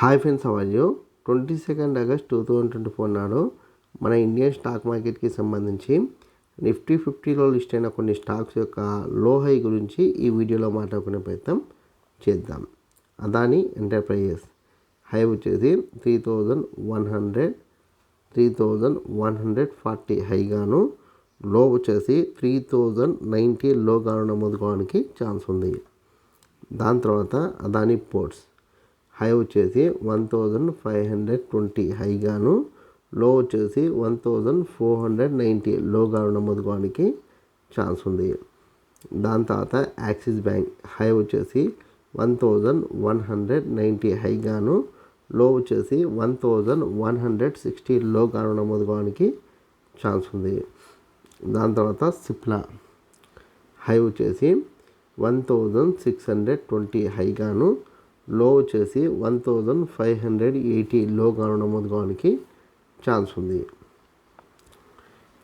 Hi friends అవాల్యూ twenty second August two thousand twenty four నాడు మన Indian stock మార్కెట్కి సంబంధించి నిఫ్టీ ఫిఫ్టీలో లిస్ట్ అయిన కొన్ని స్టాక్స్ యొక్క లో హై గురించి ఈ వీడియోలో మాట్లాడుకునే ప్రయత్నం చేద్దాం. అదాని ఎంటర్ప్రైజెస్ హై వచ్చేసి three thousand one hundred three thousand one hundred forty హైగాను. Low వచ్చేసి త్రీ థౌజండ్ నైంటీ లోగాను నమోదుకోవడానికి ఛాన్స్ ఉంది. దాని తర్వాత అదాని పోర్ట్స్ హై వచ్చేసి one thousand five hundred twenty. హైగాను low వచ్చేసి one thousand four hundred ninety. లోగా నమోదు ఛాన్స్ ఉంది. దాని తర్వాత యాక్సిస్ బ్యాంక్ హై వచ్చేసి one thousand one hundred ninety. హైగాను low వచ్చేసి one thousand one hundred sixty. Low గాను ఛాన్స్ ఉంది. దాని తర్వాత సిప్లా హై వచ్చేసి one thousand six hundred twenty. హైగాను low వచ్చేసి one thousand five hundred eighty low గాను నమోదు కావడానికి ఛాన్స్ ఉంది.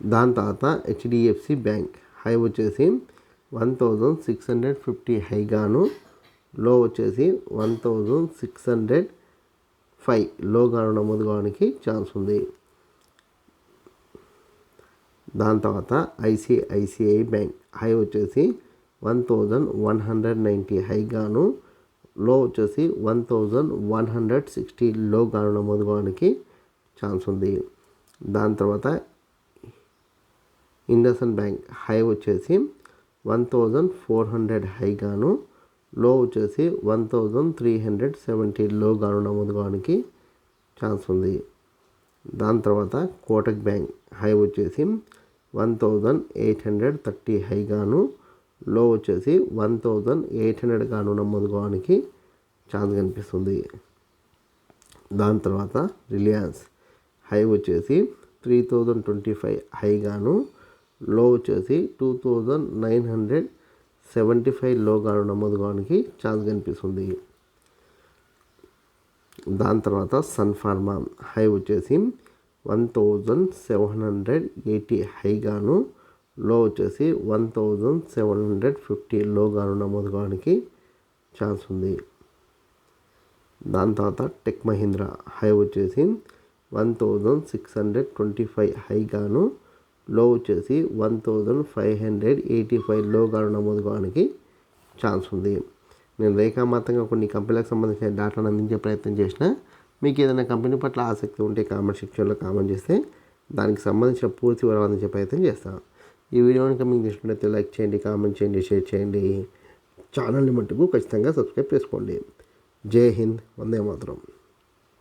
దాని తర్వాత హెచ్డిఎఫ్సి బ్యాంక్ హై వచ్చేసి one thousand six hundred fifty హైగాను low వచ్చేసి వన్ థౌజండ్ సిక్స్ హండ్రెడ్ ఫైవ్లో గాను నమోదు కావడానికి ఛాన్స్ ఉంది. దాని తర్వాత ఐసిఐసిఐ బ్యాంక్ హై వచ్చేసి one thousand one hundred ninety హైగాను low వచ్చేసి one thousand one hundred sixty low గాను నమోదుకోవడానికి ఛాన్స్ ఉంది. దాని తర్వాత ఇండసన్ బ్యాంక్ హై వచ్చేసి వన్ థౌజండ్ ఫోర్ హండ్రెడ్ హైగాను లో వచ్చేసి one thousand three hundred seventy low గాను నమోదుకోవడానికి ఛాన్స్ ఉంది. దాని తర్వాత కోటక్ బ్యాంక్ హై వచ్చేసి one thousand eight hundred thirty హైగాను low వచ్చేసి వన్ థౌజండ్ ఎయిట్ హండ్రెడ్ కాను నమోదు ఛాన్స్ కనిపిస్తుంది. దాని తర్వాత రిలయన్స్ హై వచ్చేసి త్రీ థౌజండ్ ట్వంటీ ఫైవ్ హైగాను లో వచ్చేసి two thousand nine hundred seventy five low గాను నమోదు కావడానికి ఛాన్స్ కనిపిస్తుంది. దాని తర్వాత సన్ ఫార్మా హై వచ్చేసి one thousand seven hundred eighty హైగాను low వచ్చేసి one thousand seven hundred fifty లోగాను నమోదు కావడానికి ఛాన్స్ ఉంది. దాని తర్వాత టెక్ మహీంద్రా హై వచ్చేసి one thousand six hundred twenty five హైగాను low వచ్చేసి one thousand five hundred eighty five లోగాను నమోదు కావడానికి ఛాన్స్ ఉంది. నేను రేఖామాతంగా కొన్ని కంపెనీలకు సంబంధించిన డేటాను అందించే ప్రయత్నం చేసిన మీకు ఏదైనా కంపెనీ పట్ల ఆసక్తి ఉంటే కామెంట్ సెక్షన్లో కామెంట్ చేస్తే దానికి సంబంధించిన పూర్తి వివరాలు అందించే ప్రయత్నం చేస్తాను. ఈ వీడియో కనుక మీకు నచ్చినట్లయితే లైక్ చేయండి కామెంట్ చేయండి షేర్ చేయండి. ఛానల్ని మట్టుకు ఖచ్చితంగా సబ్స్క్రైబ్ చేసుకోండి. జై హింద్ వందే మాత్రం.